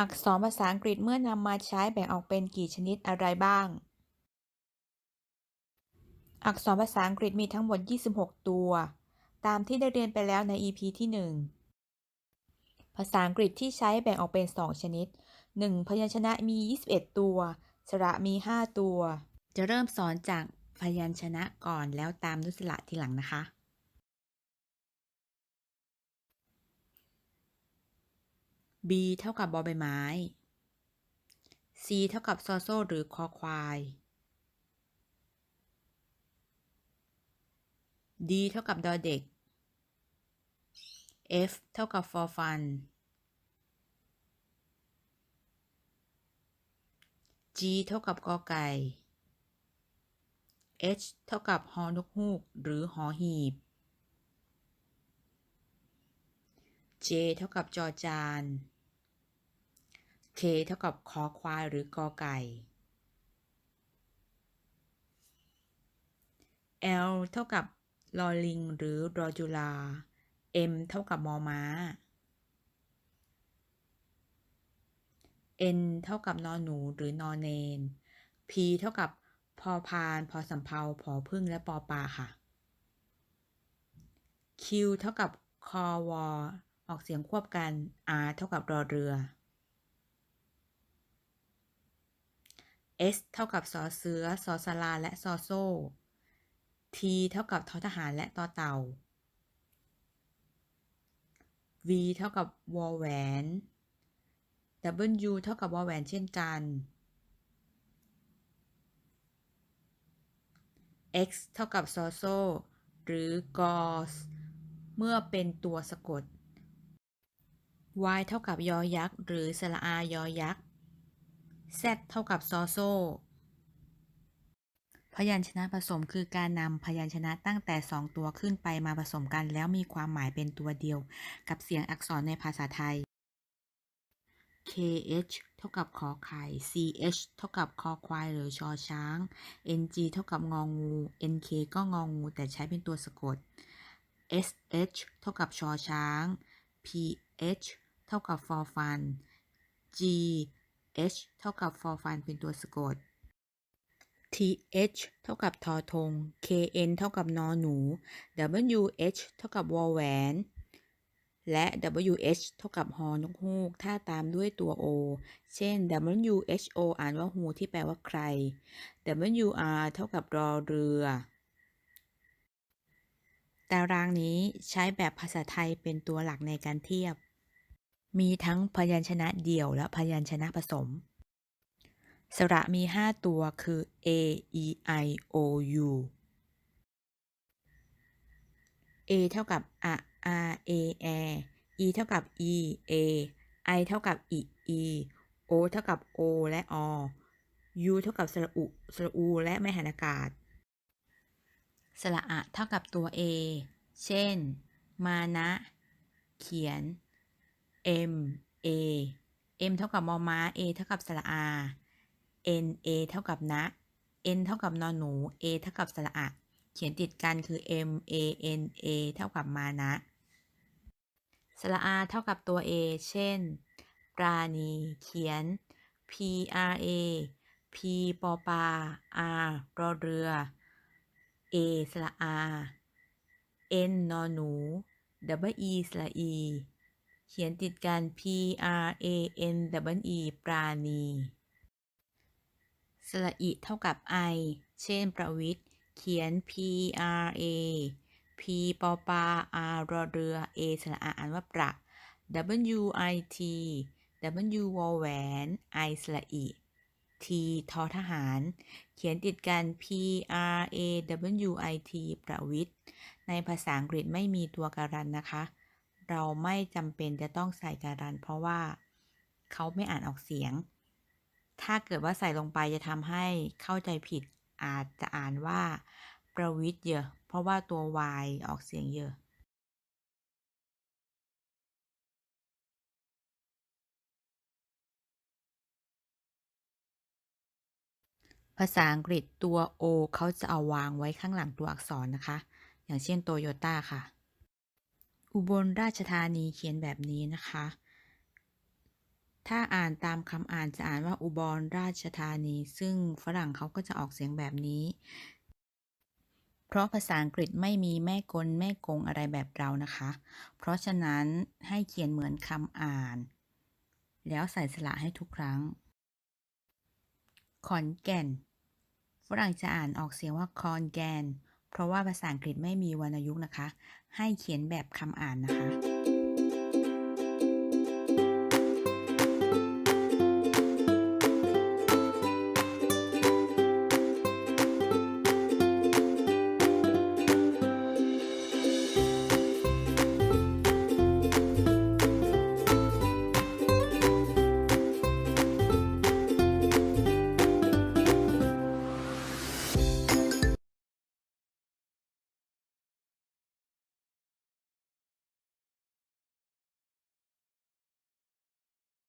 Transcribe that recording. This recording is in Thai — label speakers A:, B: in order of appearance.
A: อักษรภาษาอังกฤษเมื่อนำมาใช้แบ่งออกเป็นกี่ชนิดอะไรบ้าง อักษรภาษาอังกฤษมีทั้งหมด 26 ตัว ตามที่ได้เรียนไปแล้วใน EP ที่ 1 ภาษาอังกฤษที่ใช้แบ่งออกเป็น 2 ชนิด 1. พยัญชนะมี 21 ตัว สระมี 5 ตัว จะเริ่มสอนจากพยัญชนะก่อนแล้วตามด้วยสระทีหลังนะคะ B เท่ากับบอใบไม้ C เท่ากับซอโซหรือคอควาย D เท่ากับดอเด็ก F เท่ากับฟอฟัน G เท่ากับกอไก่ H เท่ากับฮอนกฮูก หรือหอหีบ J เท่ากับจอจาน K เท่ากับคอควายหรือกอไก่ L เท่ากับลอลิงหรือรอจุลา M เท่ากับมอม้า N เท่ากับนอนหนูหรือนอนเนน P เท่ากับพอพานพอสำเพาพอพึ่งและปอปลาค่ะ Q เท่ากับคอวอ ออกเสียงควบกัน R เท่ากับรอเรือ S เท่ากับสอเสือสอสลาและซอโซ่ T เท่ากับทอทหารและต่อเต่า V เท่ากับวอแหวน W เท่ากับวอแหวนเช่นกัน X เท่ากับซอโซหรือกอส เมื่อเป็นตัวสะกด Y เท่ากับยอยักษ์ หรือสระอายอยักษ์ Z เท่ากับซอโซ พยัญชนะผสมคือการนำพยัญชนะตั้งแต่ 2 ตัวขึ้นไปมาผสมกัน แล้วมีความหมายเป็นตัวเดียว กับเสียงอักษรในภาษาไทย KH เท่ากับขอไข่ CH เท่ากับคอควายหรือชอช้าง NG เท่ากับงองู NK ก็งองู แต่ใช้เป็นตัวสะกด SH เท่ากับชอช้าง PH เท่ากับฟอฟัน GH เท่ากับฟอฟันเป็นตัวสะกด TH เท่ากับทอทง KN เท่ากับนอหนู WH เท่ากับวอแหวน และ WH เท่ากับฮอนกฮูก ถ้าตามด้วยตัว O เช่น WHO อ่านว่าฮูที่แปลว่าใคร WR เท่ากับรอเรือ ตารางนี้ใช้แบบภาษาไทยเป็นตัวหลักในการเทียบ มีทั้งพยัญชนะเดี่ยวและพยัญชนะผสม สระมี 5 ตัวคือ A E I O U A เท่ากับอะ R A A E เท่ากับ E A I เท่ากับ I E O เท่ากับ O และ O U เท่ากับสระอุสระอูและไม่หันอากาศ สระอะเท่ากับตัว A เช่น มานะ เขียน M A M เท่ากับมอม้า A เท่ากับสระอา N A เท่ากับนะ N เท่ากับนอนหนู A เท่ากับสระอะ เขียนติดกันคือ M A N A เท่ากับมานะ สระอาเท่ากับตัว A เช่น ปราณีเขียน P R A P ปอปา R รอเรือ A สระอา N นอนหนู W E สระอี เขียนติดกัน P R A N W E ปราณี สระอิเท่ากับ I เช่น ประวิทย์ เขียน P R A P ปอปา R รอเรือ A สระอาอ่านว่าประ W I T W วอแหวน I สระอิ T ทอทหาร เขียนติดกัน P R A W I T ประวิทย์ ในภาษาอังกฤษไม่มีตัวการันนะคะ เราไม่จำเป็นจะต้องใส่การัน เพราะว่าเขาไม่อ่านออกเสียง ถ้าเกิดว่าใส่ลงไปจะทำให้เข้าใจผิดอาจจะอ่านว่าประวิทย์เยอะ เพราะว่าตัว Y ออกเสียงเยอะภาษาอังกฤษตัว O เขาจะเอาวางไว้ข้างหลังตัวอักษรนะคะ อย่างเช่นโตโยต้าค่ะ อุบลราชธานีเขียนแบบนี้นะคะ ถ้าอ่านตามคำอ่านจะอ่านว่าอุบลราชธานี ซึ่งฝรั่งเขาก็จะออกเสียงแบบนี้ เพราะภาษาอังกฤษไม่มีแม่กลแม่กงอะไรแบบเรานะคะ เพราะฉะนั้นให้เขียนเหมือนคำอ่าน แล้วใส่สระให้ทุกครั้ง ขอนแก่น ฝรั่งจะอ่านออกเสียงว่าคอนแกน เพราะว่าภาษาอังกฤษไม่มีวรรณยุกต์นะคะ ให้เขียนแบบคำอ่านนะคะ